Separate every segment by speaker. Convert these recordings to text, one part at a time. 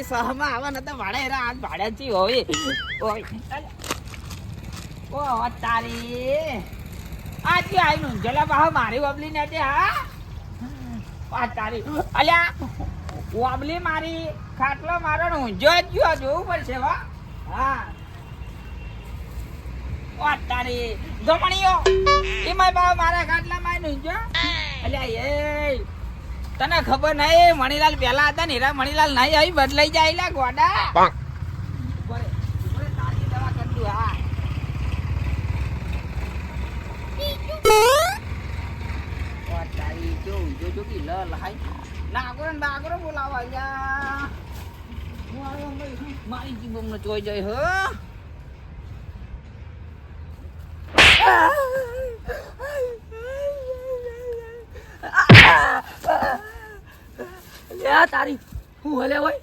Speaker 1: ઈ સહમાં આવા ને અલ્યા, વાબલી મારી ખાટલો મારો ને ઊંઝો જ ગયો, જોવું પડશે વા હા. ઓ તારી. ગમણીઓ એમાં બા મારા ખાટલામાં આઈને ઊંઝો? અલ્યા, એ તને ખબર નહીં મણીલાલ પેલા હતા ને હીરા મણીલાલ નહીં આવી બદલાઈ જાય લા ગોડા. ઉપર ઉપર તારી દવા કરતું હા. ઓ તારી જો જો જો કી લ ને
Speaker 2: લે તારી હું હલે હોય?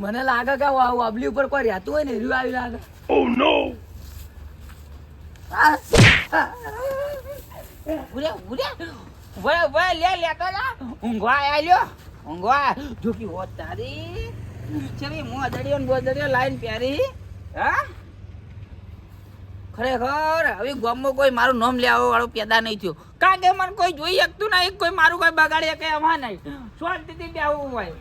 Speaker 2: મને લાગે કે આ વાબલી ઉપર કોઈ રહેતું હોય ને એર્યું આવી લાગે.
Speaker 1: ઉરે ઉરે ઉરે ઉરે લે લે તો લા. ઊંઘવા આલ્યો ઊંઘવા. જોકી હોત હો તારી. ચેવી મોદડીઓ ને બોદડીઓ લાઈન પહેરી. હા? ખરેખર હવે ગામમાં કોઈ મારું નામ લેવા વાળો પેદા નહીં થયો. કારણ કે મને કોઈ જોઈ શકતું નહીં કોઈ મારું કોઈ બગાડી શકે એમાં નહીં. શાંતિથી બેહવું હોય.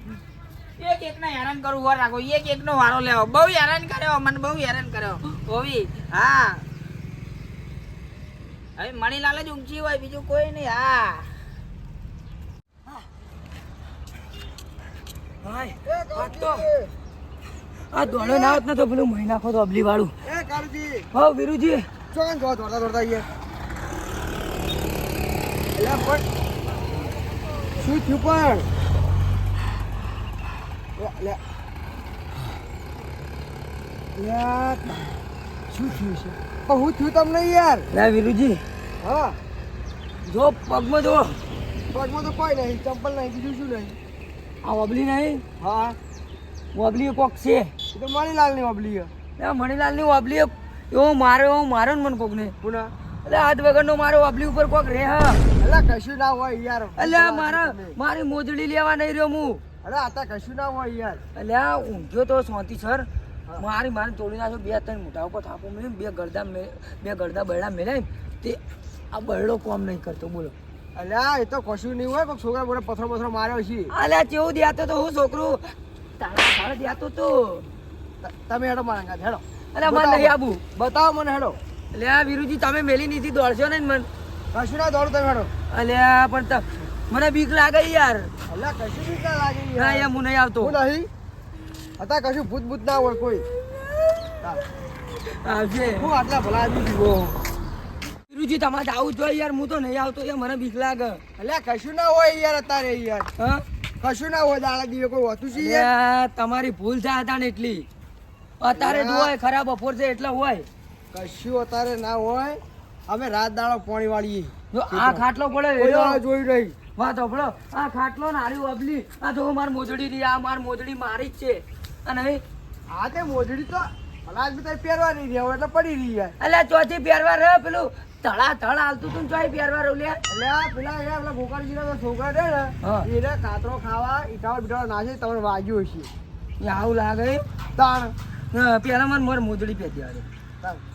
Speaker 1: એક એકને હેરાન કરવું વાર રાખો. એક એકનો વારો લેવો. બહુ હેરાન કર્યો મને બહુ હેરાન કર્યો. ઓવી હા. હવે મણીલાલ જ ઊંઘી હોય બીજું કોઈ નહીં. હા.
Speaker 2: હાય, આ દોડો ના હોત ને તો પેલું મહી નાખો તો અબલી વાળું.
Speaker 3: એ કારુજી
Speaker 2: હા વીરુજી.
Speaker 3: ચોકન જો દોડતા દોડતા આઈએ એટલે પણ શું થયું પણ? લે. યાર, શું થયું છે? પણ હું થયું તમને યાર.
Speaker 2: લે વીરુજી.
Speaker 3: હા.
Speaker 2: જો પગમાં જો.
Speaker 3: પગમાં તો કોઈ નહીં ચંપલ નહીં બીજું શું નહીં?
Speaker 2: આ અબલી નહીં?
Speaker 3: હા.
Speaker 2: અબલી કોક છે.
Speaker 3: એ તો મણિલાલની વાબલી
Speaker 2: એ મણિલાલની અબલી એવો મારે એવો મારો ને મને કોકને.
Speaker 3: પુના
Speaker 2: એટલે હાથ વગરનો મારો વાબલી ઉપર કોક રે હા.
Speaker 3: એટલે કશું ના હોય યાર.
Speaker 2: એટલે મારા મારી મોજડી લેવા નહીં રહ્યો હું.
Speaker 3: અરે આ તો કશું ના હોય યાર.
Speaker 2: એટલે ઊંઘ્યો તો શાંતિ સર. મારી મારી તોડી નાખ્યો બે ત્રણ મોટા ઉપર થાપો મેં બે ગરદા બે ગરદા બરડા મેળાય તે આ બરડો કોમ નહીં કરતો બોલો.
Speaker 3: અલ્યા એ તો કશું નહીં હોય કોઈ છોકરા બોલે પથરો પથરો માર્યો છે.
Speaker 2: અલ્યા કેવું દેતો તો હું છોકરું? તારા દેતો તો.
Speaker 3: તમે હેડો મારા હેડો.
Speaker 2: અલ્યા મને નહીં આબુ.
Speaker 3: બતાવો મને હેડો.
Speaker 2: એટલે આ વીરુજી તમે મેલી નીતિ દોડશો ને મને.
Speaker 3: કશું ના દોડો તમે હેડો.
Speaker 2: અલ્યા પણ મને બીક લાગે યાર.
Speaker 3: અલ્યા કશું બી ના લાગે યાર.
Speaker 2: યાર હું નહીં આવતો.
Speaker 3: હું નહીં? હતા કશું ભૂત ભૂત ના હોય કોઈ. હા.
Speaker 2: આવજે.
Speaker 3: હું આટલા ભલા આદમી જીવો
Speaker 2: તમારે આવું જોઈએ યાર હું તો નહીં આવતો યાર મને બીક લાગે.
Speaker 3: અલ્યા કશું ના હોય યાર અત્યારે યાર.
Speaker 2: હા?
Speaker 3: કશું ના હોય દાડા દીવે કોઈ હોતું છે
Speaker 2: તમારી ભૂલ થાય હતા ને એટલી. અત્યારે જ હોય ખરાબ બપોર છે એટલે હોય.
Speaker 3: કશું અત્યારે ના હોય. અમે રાત દાડો પાણી વાળીએ.
Speaker 2: આ ખાટલો પડે
Speaker 3: જોઈ રહી
Speaker 2: વાત હોભળો આ ખાટલો ને હારી અબલી આ તો માર મોજડી રહી આ માર મોજડી મારી જ છે. અને
Speaker 3: આ તે મોજડી તો ભલા આદમી તારે પહેરવા નહીં રહ્યા એટલે પડી રહી યાર.
Speaker 2: અલ્યા ચોથી પહેરવા રહે પેલું. તળા તળ હાલતું તું ચોય પહેરવા રહું લ્યા
Speaker 3: એટલે પેલા એ પેલા ગોકાળજીના છોકરા છે ને એને કાતરો ખાવા ઈટાવા બીટાવા નાખે તમને વાગ્યું હશે.
Speaker 2: આવું લાગે?
Speaker 3: તાણ.
Speaker 2: પેલા મને મોર મોજડી પહેરતી આવે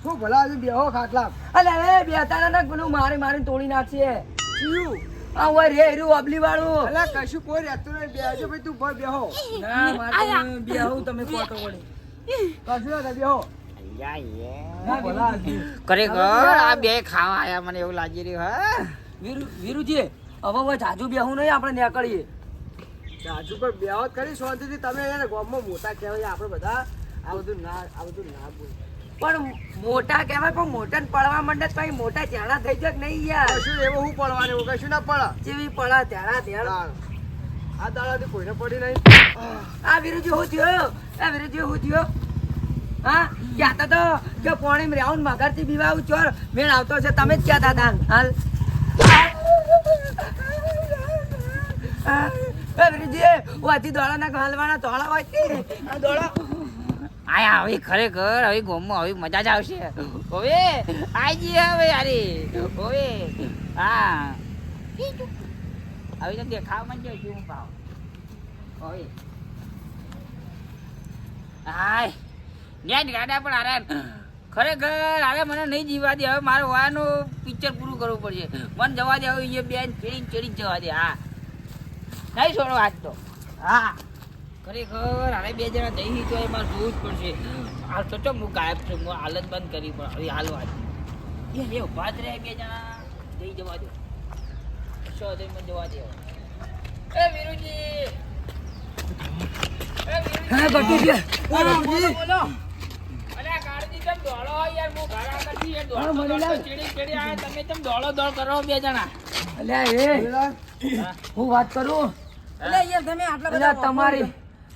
Speaker 3: શું ભલા આદમી બેહો ખાટલા?
Speaker 2: અલ્યા એ બે તારા ના પેલું મારી મારીને તોડી નાખશે.
Speaker 3: શું?
Speaker 2: આ હોય રે એર્યું અબલી વાળું
Speaker 3: અલા કશું કોઈ રહેતું નહીં. બેહજો ભાઈ તું ભર બેહો.
Speaker 2: ના મારે બે તમે વળી.
Speaker 3: કશું બેહો.
Speaker 1: ખરેખર આ બે ખાવા આયા મને એવું લાગી રહ્યું હા?
Speaker 2: વીરુ વીરુજી હવે હવે જાજુ બેહું નહીં આપણે નીકળીએ.
Speaker 3: જાજુ પર બેહો કરી શાંતિથી. તમે યાર ગામમાં મોટા કહેવાય આપણે બધા આ બધું ના આ બધું ના બોલ
Speaker 2: પણ મોટા કહેવાય પણ મોટા ને પડવા માંડે તો મોટા ચેડા થઈ જાય નહીં યાર?
Speaker 3: કશું એવું હું પડવાનું એવું કશું ના પડે.
Speaker 2: જેવી પડા તેડા તેડ.
Speaker 3: આ દાડાથી કોઈને પડી નહીં.
Speaker 2: આ વિરુજી હું થયો? આ વિરુજી હું થયો? હા કહેતા તો કે પોણી મગર મગરથી બીવાવું, ચોર, મેળ આવતો છે તમે જ કહેતા હતા હાલ. વાથી દોડા ના હાલવાના દોડા હોય આ દોડા.
Speaker 1: આયા હવે ખરેખર હવે ગોમમાં હવે મજા જ આવશે. હવે જઈએ હવે યારી. હવે, હા. હવે તો દેખાવમાં હું, ભાવ. હવે. હાય નેટ ગાડા પણ આરે ખરેખર અરે મને નહીં જીવા દે હવે મારે વાનું પિક્ચર પૂરું કરવું પડશે. મને જવા દે હવે એ બેન ચડી ચડી જવા દે હા. નહીં છોડો આજ તો. હા. ખરેખર અરે બે જણા જઈ તો એમાં જોવું જ પડશે. હાલ તો ચો હું ગાયબ છું હું હાલત બંધ કરી પણ હવે હાલ વાત. એ ઊભા જ રહે બે જણા. જઈ જવા દે. શો દે મને જવા દે એ વીરુજી. એ
Speaker 2: હા બટુજી.
Speaker 1: બોલો, બોલો. દોડો યાર ઘર એ. ચીડી ચીડી તમે દોડો દોડ કરો બે જણા?
Speaker 2: અલ્યા એ.
Speaker 1: હું.
Speaker 2: વાત કરું?
Speaker 1: અલ્યા યાર તમે આટલા
Speaker 2: અલ્યા તમારી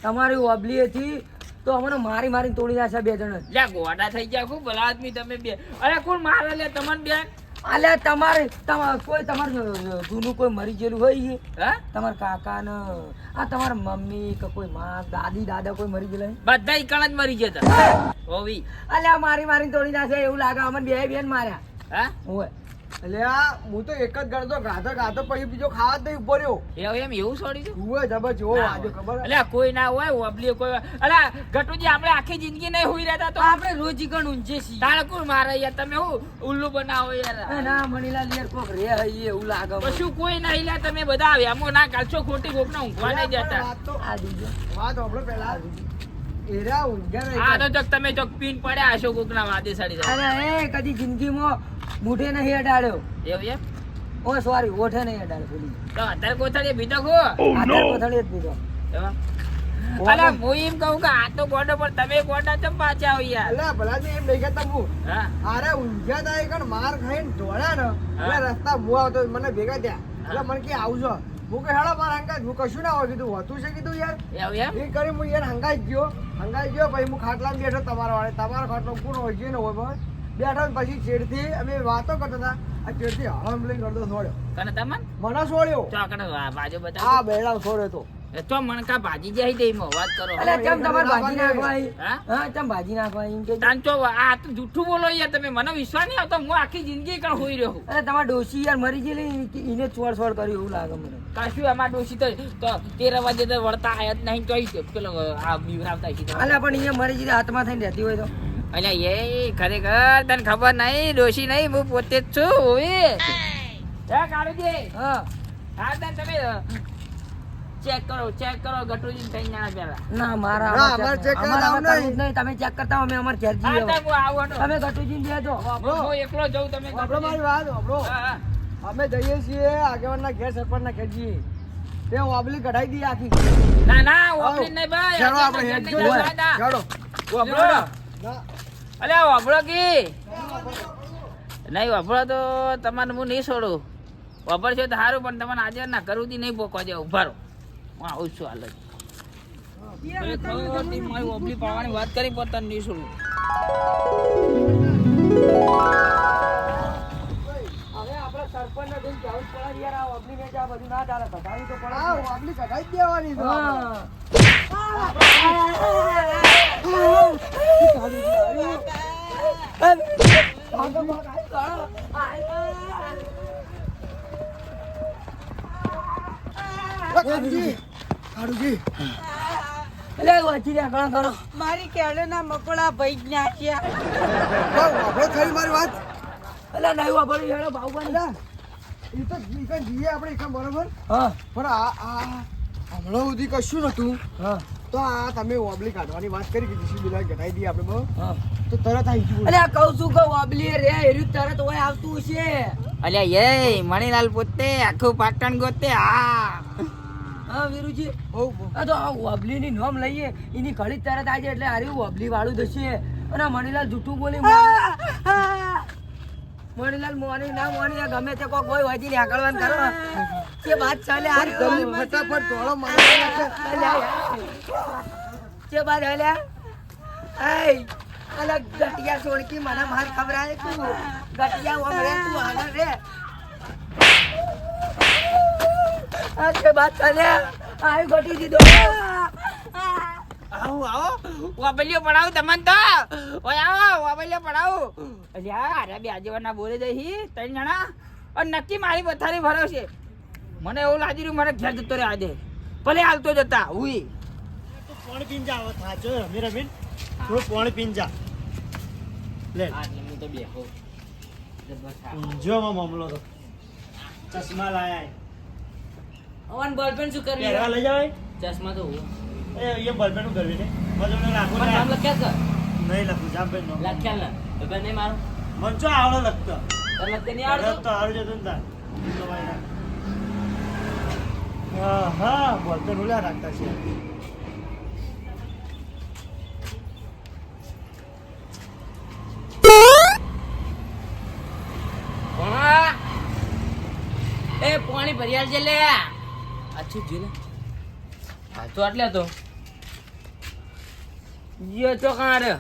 Speaker 2: તમારી ઓબલી હતી તો અમને મારી મારી તોડી નાખ્યા બે જણા.
Speaker 1: લ્યા ગોડા થઈ ગયા ખૂબ ભલા આદમી તમે બે. અરે કોણ મારે લે તમને બેન
Speaker 2: અલ્યા તમારે કોઈ તમારું જૂનું કોઈ મરી ગયેલું હોય
Speaker 1: હે?
Speaker 2: તમારા કાકા ને આ તમારા મમ્મી કે કોઈ માં દાદી દાદા કોઈ મરી ગયેલા?
Speaker 1: બધા ઈકણ જ મરી જતા હોવી.
Speaker 2: અલ્યા મારી મારી તોડી નાખે એવું લાગે અમને બે બેન માર્યા.
Speaker 1: હા?
Speaker 2: હોય
Speaker 3: આ હું તો એક જ ગણતો ગાતો ગાતો પછી બીજો ખાવા જ નહીં ઊભો રહ્યો.
Speaker 1: એવું એમ એવું છોડી દઉં
Speaker 3: ઉવે જબર જેવો વાજો ખબર
Speaker 1: અલ્યા કોઈ ના હોય ઓબલી કોઈ અલ્યા ગટુજી આપણે આખી જિંદગી નહીં હુઈ રહેતા તો?
Speaker 2: આપણે રોજી ગણ ઊંચે છીએ.
Speaker 1: મારે યાર તમે હું ઉલ્લુ બનાવો યાર?
Speaker 2: ના મણીલાલ યાર કોક રે હઈ એવું લાગે.
Speaker 1: કશું કોઈ ના લ્યા તમે બધા આવ્યા. મો ના કાલશો ખોટી કોકને ઊંઘવા નહીં જતા
Speaker 3: વાત તો
Speaker 2: આ દીજો
Speaker 3: વાત હોભળો પહેલા એરા
Speaker 1: આ તો ચોક તમે ચોક પીન પડ્યા હશો કોકના વાદે સાડી જાય
Speaker 2: અરે એ કદી જિંદગીમાં મોઢે નહીં અડાડ્યો.
Speaker 1: એવું એમ
Speaker 2: ઓ સોરી ઓઠે નહીં અડાડ્યો ભૂલી
Speaker 1: તો અત્યારે કોથળીએ બીજો
Speaker 2: જ દીધો
Speaker 1: અલા હું એમ કહું કે આ તો ગોડો પર તમે ગોડા ચમ પાછા આવો યાર?
Speaker 3: ભલા ભલાજી એમ નહીં કહેતા હું.
Speaker 1: હા.
Speaker 3: અરે ઊંઘ્યા તા માર ખાઈને દોડ્યા ને. રસ્તા હું આવતો મને ભેગા થયા. એટલે મને કે આવજો. હું કે હેડો મારા હંગાત હું કશું ના હોય કીધું હતું છે કીધું યાર.
Speaker 1: એમ?
Speaker 3: એ કરી હું યાર હંગાઈ ગયો. હંગાઈ ગયો પછી હું ખાટલામાં બેઠો તમારા વાળે. તમારો ખાટલો પૂરો હોય છે ને હોય પણ બેઠા પછી ચેડથી અમે વાતો કરતા હતા. આ ચેડથી હળમ લઈને કરતો છોડ્યો
Speaker 1: તમને?
Speaker 3: મને છોડ્યો
Speaker 1: બાજુ બતાવો.
Speaker 3: બેડા છોડ્યો તો.
Speaker 1: તો મણકા ભાજી જાય દે વાત કરો.
Speaker 2: અલે ચમ તમારે ભાજી નાખવા
Speaker 1: હા?
Speaker 2: હા ચમ ભાજી નાખવા એમ કે
Speaker 1: તાન તો આ તો જૂઠું બોલો યાર તમે મને વિશ્વાસ નહીં આવતો હું આખી જિંદગી કણ હોઈ રહ્યો છું.
Speaker 2: અરે તમારા ડોશી યાર મરી ગયેલી છોડ છોડ કર્યું એવું લાગે મને.
Speaker 1: કશું ડોશી તો તો તેર વાગે તો વળતા આયા જ નહીં તો પેલો આ બીવરાવતા.
Speaker 2: અલ્યા પણ અહીંયા મરી ગયેલી હાથમાં થઈને રહેતી હોય તો.
Speaker 1: અલ્યા એ ખરેખર તને ખબર નહીં ડોશી નહીં હું પોતે જ છું ઓય હે કાળુજી
Speaker 2: હા.
Speaker 1: હા તમે ચેક કરો ચેક કરો ગટુજી થઈ જાણે પેલા
Speaker 2: ના મારા
Speaker 3: ના, અમારે કરાવવાનું
Speaker 2: કરવું નહીં. તમે ચેક કરતા અમે અમાર ઘેર જઈએ
Speaker 1: તો.
Speaker 2: હવે.
Speaker 1: હું આવું હટો.
Speaker 2: તમે ગટુજી બેજો
Speaker 1: હું એકલો જઉં તમે
Speaker 3: આપણો મારી વાત આપણો. અમે જઈએ છીએ આગેવાનના ઘેર સરપંચના ઘેર જઈએ. તે ઓબલી કઢાઈ દી આખી.
Speaker 1: ના ના ઓબલી નહીં ભાઈ
Speaker 3: ચાલો આપણે હેડ
Speaker 1: જો
Speaker 3: ચાલો.
Speaker 1: વાપરો.
Speaker 3: ના,
Speaker 1: અલ્યા વાપરો કી? નહીં વાપરો તો તમારે હું નહીં છોડું. વાપરશો તો સારું પણ તમને આજે ના કરવું તી નહીં બોકવા જે ઊભા રહો. હું આવું છું હાલ જ. મારી ઓબલી પાડવાની વાત કરી પણ તને નહીં છોડું
Speaker 2: હવે આપણે સરપંચને જઈને કહેવું જ પડે યાર આ ઓબલી ને આ બધું ના ચાલે કઢાવી તો પડે
Speaker 3: આ વાબલી કઢાઈ જ દેવાની કાળુજી, કાળુજી.
Speaker 2: એટલે વાંચી રહ્યા ઘણા ઘણો
Speaker 4: મારી કેળના મકોડા ભાઈ જ નાખ્યા
Speaker 3: વાપરો ખરી મારી વાત.
Speaker 2: એટલે નહીં વાપરી હેડો
Speaker 3: તો તો આપણે એકમ બરોબર?
Speaker 2: હા.
Speaker 3: પણ આ આ હમણાં સુધી કશું નતું
Speaker 2: હા.
Speaker 3: તો આ તમે વાબલી કાઢવાની વાત કરી કે જીસી બિલા દઈએ આપણે બહુ. તો તરત આવી ગયું
Speaker 2: આ કહું છું કે ઓબલી રે એર્યું તરત હોય આવતું છે
Speaker 1: અલ્યા એ મણીલાલ પોતે આખું પાટણ ગોતે હા
Speaker 2: હા વીરુજી. આ તો આ ઓબલી નોમ લઈએ એની ઘડી તરત આજે એટલે હારી ઓબલી વાળું દશે અને મણીલાલ જૂઠું બોલી મણીલાલ મોની ના મોની આ ગમે તે કોક હોય વાજી ને આકળવાન કરો કે વાત ચાલે
Speaker 3: પણ તમે
Speaker 2: હારી
Speaker 3: ફટાફટ દોડો મારી.
Speaker 2: કે હલ્યા આય અલગ ગટિયા સોળકી મને માર ખબરાય તું ગટિયા ઓમ રે તું આગળ રે આ કે બાદ ચાલ્યા આયુ ગટી દીધો.
Speaker 1: આવો આવો. વાબલીઓ પડાવું તમને તો. ઓય આવો વાબલીઓ પડાવું. અલ્યા અરે બે આજવાના બોલે જઈ ત્રણ જણા. અને નક્કી મારી પથારી ભરાવશે. મને એવું લાગી રહ્યું મને ઘેર જતો રે આજે. ભલે હાલતો જતા હુઈ.
Speaker 5: કોણ પીંજા જા હવે થાચો રમી રમીને. થોડું કોણ પીને જા લે
Speaker 1: તો બેહો.
Speaker 5: ઊંઝોમાં મામલો તો. ચશ્મા લાયા.
Speaker 4: અવન બોલપેન શું કરવી
Speaker 5: પહેરવા લઈ જાવ
Speaker 4: ચશ્મા તો
Speaker 5: એ એ બલબેનનું કરવી ને રાખો
Speaker 4: ને. નામ લખ્યા કર
Speaker 5: નહીં લખું જામ બેન નો
Speaker 4: લખ્યા ના. તો બેન નહીં મારો?
Speaker 5: મન ચો આવડો લખતો?
Speaker 4: તને લખતે નહીં
Speaker 5: આવડતો? તો આવડી તો ભાઈ હા હા બોલપેન ઓલા રાખતા છે.
Speaker 4: પાણી ભરિયાળ છે લે. અચ્છું જો ને હા તો આટલે તો. જીઓ તો કાં રે?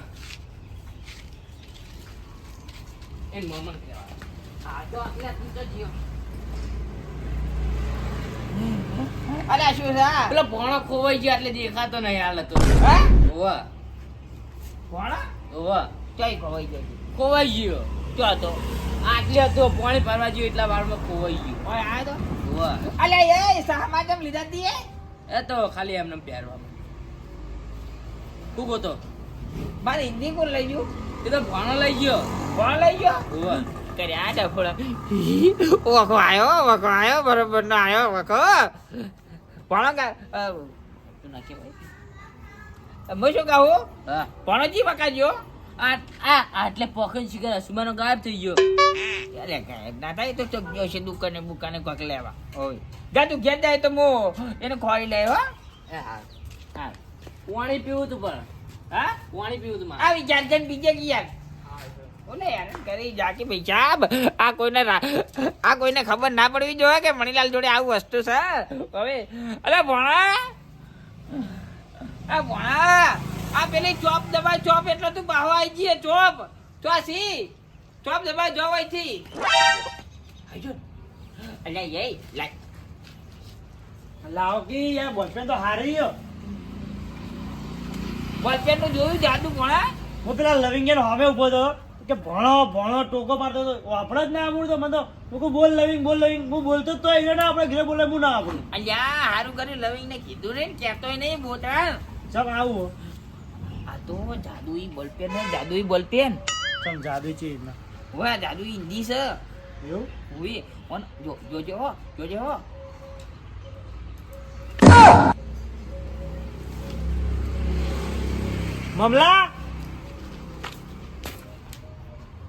Speaker 4: એન મોમન કહેવાય હા તો આટલે તું તો જીઓ.
Speaker 1: અલ્યા શું છે
Speaker 4: પેલો ભણો ખોવાઈ ગયો એટલે દેખાતો નહીં હાલ હતો.
Speaker 1: હા?
Speaker 4: ઓવા.
Speaker 1: ભોણા?
Speaker 4: ઓવા.
Speaker 1: ખોવાઈ ગયો
Speaker 4: ખોવાઈ ગયો.
Speaker 1: ક્યાં હતો
Speaker 4: આટલે હતો પાણી ભરવા ગયો એટલા વારમાં ખોવાઈ ગયો.
Speaker 1: ઓય તો. અલ્યા એ સામા એમ લીધા તી એ?
Speaker 4: એ તો ખાલી એમને પહેરવા શું ગોતો
Speaker 1: મારે હિન્દી કોણ લઈ ગયું.
Speaker 4: એ તો ભણો લઈ ગયો.
Speaker 1: ભણો લઈ ગયો?
Speaker 4: ઓવા
Speaker 1: કર્યા ડફોડા. વખો આયો વખો આયો બરોબર નો આયો વખો ભણો કા તું કહેવાય હું શું કહું?
Speaker 4: હા.
Speaker 1: ભણોજી વકાજો
Speaker 4: આટલે પોખન શિખર અસમાનો ગાયબ થઈ ગયો.
Speaker 1: અરે કાંઈ ના થાય તો ચોક ગયો છે દુકાને બુકાને કોક લેવા. ઓય. જા તું ઘેર જાય તો મો. એને ખોરી લે હો.
Speaker 4: હા. હા. પાણી પીવું તું પણ.
Speaker 1: હા?
Speaker 4: પાણી પીવું તું આવી
Speaker 1: આ વિચાર છે ને બીજે ગઈ યાર ઓલે યાર કરી જાકે ભાઈ સાહેબ આ કોઈને આ કોઈને ખબર ના પડવી જોઈએ કે મણીલાલ જોડે આવું વસ્તુ છે? હવે અરે ભણા! આ ભણા! આ પેલી ચોપ દબાય ચોપ એટલે તું બાહો આવી જઈએ ચોપ. ચોસી ચોપ દબાય જો હોયથી. આજો અલ્યા એ લાય.
Speaker 5: લાવો કે યાર બોલપેન તો હારી ગયો.
Speaker 1: બોલપેનનું જોયું જાદુ ભણા?
Speaker 5: હું પેલા લવિંગેન હવે ઊભો હતો કે ભણો ભણો ટોકો મારતો હતો. આપણે જ ના આવડતો મને તો હું કહું બોલ લવિંગ બોલ લવિંગ. હું બોલતો તો એ ના આપણે ઘરે બોલે હું ના આવડું.
Speaker 1: અલ્યા હારું કર્યું લવિંગ ને કીધું ને કેતોય નહીં બોતણ
Speaker 5: સબ આવું
Speaker 1: તો જાદુઈ બોલપેન હે જાદુઈ બોલપેન?
Speaker 5: સમ જાદુ ચીજ ના
Speaker 1: વાહ જાદુઈ હિન્દી છે.
Speaker 5: એવું?
Speaker 1: ઓય ઓન જો જોજો હો જોજે હો.
Speaker 5: મમલા?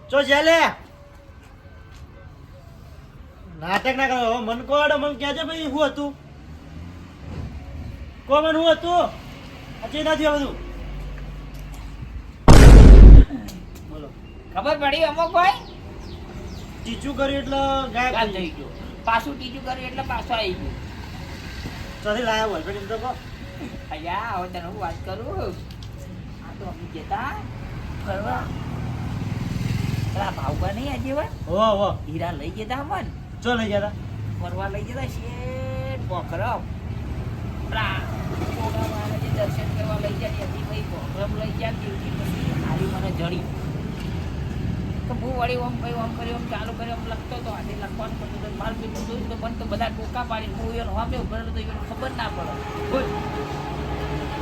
Speaker 5: ચો ચાલે નાટક ના કરો મન કોડ મન કહેજે ભાઈ શું હતું? કોમન હું શું હતું અચે નથી બધું? બોલો.
Speaker 1: ખબર પડી અમુક ભાઈ?
Speaker 5: ટીચું કર્યું એટલે ગાયબ થઈ
Speaker 1: ગયો. પાછું ટીચું કર્યું એટલે પાછો આવી ગયો.
Speaker 5: ચોથી લાયા હોય પણ એમ તો કહો.
Speaker 1: અયા હવે તને હું વાત કરું? આ તો અમે જતા ફરવા. પેલા ભાવગા નહીં આજે
Speaker 5: હો હો.
Speaker 1: હીરા લઈ જતા અમન.
Speaker 5: ચો લઈ ગયા
Speaker 1: ફરવા લઈ જતા શેઠ પોખરમ. પેલા દર્શન કરવા લઈ જાય ત્યાંથી ભાઈ પોખરમ લઈ જાય પછી હારી મને જડી. વળી ઓમ કઈ ઓમ કરી ઓમ ચાલુ કરી ઓમ લખતો તો આજે લખવાનું પડતું હતું મારું પીતું જોયું તો પણ તો બધા ટોકા પાડી હું એનો વાપે ઉભરેલો તો એને ખબર ના પડે.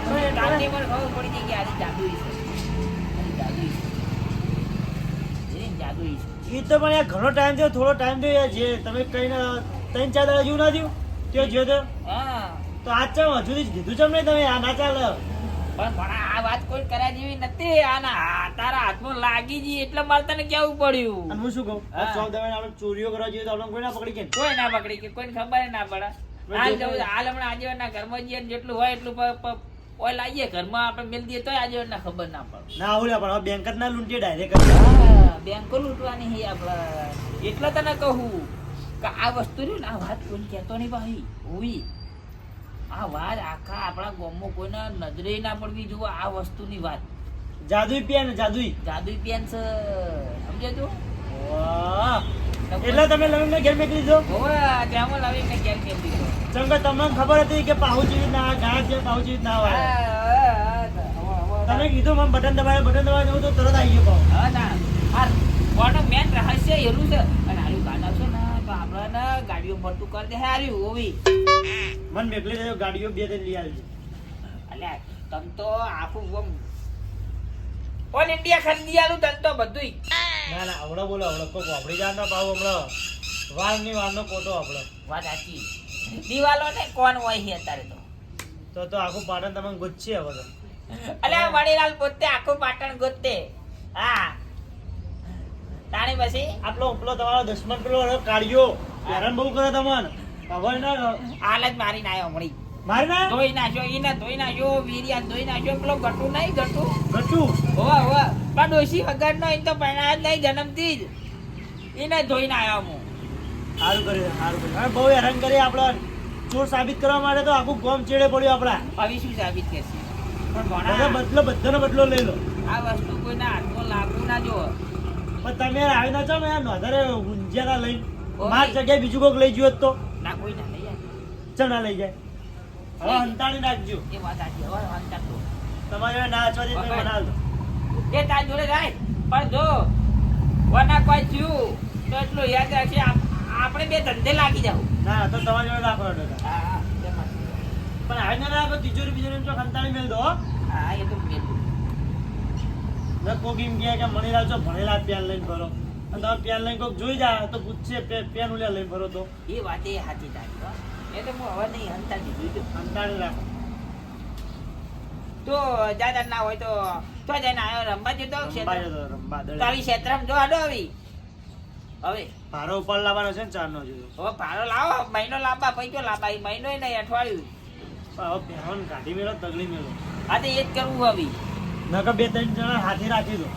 Speaker 1: ખબર પડી ગઈ કે આજે જાદુ છે. આજે છે. જે જાદુઈ છે.
Speaker 5: એ તો પણ યાર ઘણો ટાઈમ થયો થોડો ટાઈમ થયો યાર જે તમે કઈ ના ત્રણ ચાર દાડા જેવું ના થયું? તે જો તો
Speaker 1: હા.
Speaker 5: તો આજ ચાલ હજુ કીધું ચમ નહીં તમે આ ના ચાલે.
Speaker 1: પણ મને આ વાત કોઈ કર્યા જેવી નથી. આના તારા હાથમાં લાગી ગઈ એટલે મારે તને કેવું પડ્યું?
Speaker 5: અને હું શું કહું?
Speaker 1: હા.
Speaker 5: ચોક આપણે ચોરીઓ કરવા જોઈએ તો આપણે કોઈ ના પકડી કે
Speaker 1: કોઈ ના પકડી કે કોઈને ખબર ના પડે. હાલ જવું હાલ હમણાં ના ઘરમાં જઈએ જેટલું હોય એટલું ઓઇલ આવીએ ઘરમાં આપણે મેલ દઈએ તોય ના ખબર ના પડે.
Speaker 5: ના આવું પણ બેંક જ ના લૂંટીએ ડાયરેક્ટ
Speaker 1: બેંકો લૂંટવાની હી આપણે એટલે તને કહું કે આ વસ્તુ રહ્યું ને આ વાત કોઈ કહેતો નહીં ભાઈ. હોવી આ વાત આખા આપણા ગામમાં કોઈને નજરે ના પડવી જુઓ આ વસ્તુની વાત.
Speaker 5: જાદુઈ પેન જાદુઈ.
Speaker 1: જાદુઈ પેન છે સમજે
Speaker 5: એટલે તમે લવિંગને ઘેર મેકલી દીધો?
Speaker 1: હોવે ત્યાં લાવીને ઘેર મેકલી દીધો.
Speaker 5: કે તમને ખબર હતી કે પાહુ જેવી ના ગાય છે પાહુ જેવી ના હોય તમે કીધું મને બટન દબાવે બટન દબાવે હું તો તરત આવી ગયો પાહુ.
Speaker 1: મેન રહસ્ય એનું છે. અને હારું ગાડા છે ને ગાડીઓ ભરતું કરી દે. હારી હોવી.
Speaker 5: મન મેકલી દેજો ગાડીઓ બે દે લઈ આવજો.
Speaker 1: અલ્યા તમ તો આખું ઓમ ઓલ ઇન્ડિયા ખરીદી આલું તન તો બધુંય.
Speaker 5: ના ના હમણાં બોલો હમણાં કોઈ વાપરી જાય ના પાવ હમણાં. વારની વારનો કોટો આપણો
Speaker 1: વાત સાચી. દિવાલો ને કોણ હોય છે અત્યારે તો?
Speaker 5: તો તો આખું પાટણ તમને ગુચ્છી હવે તો.
Speaker 1: અલે આ મણીલાલ પોતે આખું પાટણ ગોતે હા. તાણી પછી?
Speaker 5: આપણો ઉપલો તમારો દુશ્મન પેલો કાઢ્યો. હેરાન બહુ કરે તમને ખબર ના
Speaker 1: હાલ જ મારીને આવ્યો હમણી.
Speaker 5: મારી ના
Speaker 1: ધોઈ નાખ્યો ઈને ધોઈ નાખ્યો વીરિયા ધોઈ નાખ્યો પેલો ગટુ નહીં ગટુ?
Speaker 5: ગટુ?
Speaker 1: હોવા હોવા. પણ ડોશી વગર નો તો પરણાયો જ નહીં જન્મથી જ. એને ધોઈને આવ્યો હું.
Speaker 5: સારું કર્યું સારું કર્યું. બહુ હેરાન કરી આપણે. ચોર સાબિત કરવા માટે તો આખું ગોમ ચેડે પડ્યું આપણા.
Speaker 1: હવે શું સાબિત કરશે? પણ
Speaker 5: બદલો બધાનો બદલો લઈ લો.
Speaker 1: આ વસ્તુ કોઈના હાથમાં લાગુ ના જો
Speaker 5: પણ તમે આવી ના છો ને વધારે નોંધારે ઊંઝિયા લઈને. માર જગ્યાએ બીજું કોઈક લઈ ગયો તો?
Speaker 1: ના કોઈ ના લઈ
Speaker 5: જાય. ચણા લઈ જાય. હવે હંતાણી નાખજો.
Speaker 1: એ વાત સાચી હવે અંતર તો
Speaker 5: તમારે ના અચવા દે. બનાવ દો
Speaker 1: એ તાર જોડે જાય પણ જો વના કોઈ થયું તો એટલું યાદ રાખજે આપ- આપણે બે ધંધે લાગી જાવ
Speaker 5: ના તો તમારી જોડે રાખો પણ ના રાખો તિજોરી બીજોરી તો હંતાણી મેલ દો હા.
Speaker 1: એ તો
Speaker 5: કોક એમ કહે કે મણીલાલ છો ભણેલા પેન લઈને ભરો. તમે પેન લઈને કોઈક જોઈ જાય તો પૂછશે પેન ઉલ્યા લઈને ભરો તો.
Speaker 1: એ વાત એ સાચી તારી હો. એ તો હું હવે નહીં હંતા દીધું.
Speaker 5: હંતાણી રાખો
Speaker 1: તો દાદા ના હોય તો તો જઈને આવ્યો રમવા જતો
Speaker 5: રંબા
Speaker 1: ક્ષેત્ર
Speaker 5: જતો
Speaker 1: તારી ક્ષેત્રમાં જો આડો આવી. હવે.
Speaker 5: ભારો ઉપર લાવવાનો છે ને ચારનો જોયો
Speaker 1: હવે ભાડો લાવો મહિનો લાવવા પૈસો લાવવા એ મહિનો નહીં અઠવાડિયું.
Speaker 5: હવે પહેરવાનું કાઢી મેળો તગડી મેળો
Speaker 1: હા તો એ જ કરવું હવે.
Speaker 5: નકર બે ત્રણ જણા હાથે રાખી દો.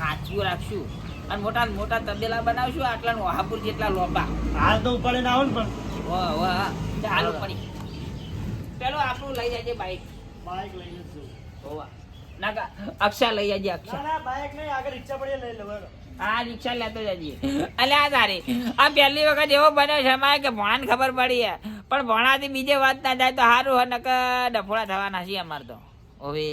Speaker 1: સાચું રાખશું. અને મોટા મોટા તબેલા બનાવશું આટલા વહાપુર જેટલા લોબા.
Speaker 5: હાલ તો ઉપાડીને આવો ને પણ.
Speaker 1: વાહ વાહ ચાલુ પડી પેલો આપણું લઈ જાય બાઈક.
Speaker 5: બાઈક
Speaker 1: હોવા અક્ષા લઈ જાય અક્ષા.
Speaker 5: ના ના બાઈક નહીં આગળ રિક્ષા પડી લઈ
Speaker 1: લેતો જજે. અલે આ તારે. આ પહેલી વખત એવો બન્યો છે અમારે કે ભણાને ખબર પડી હે. પણ ભણાથી બીજે વાત ના જાય તો સારું હોય નકર ડફોડા થવાના છે અમારે તો. હવે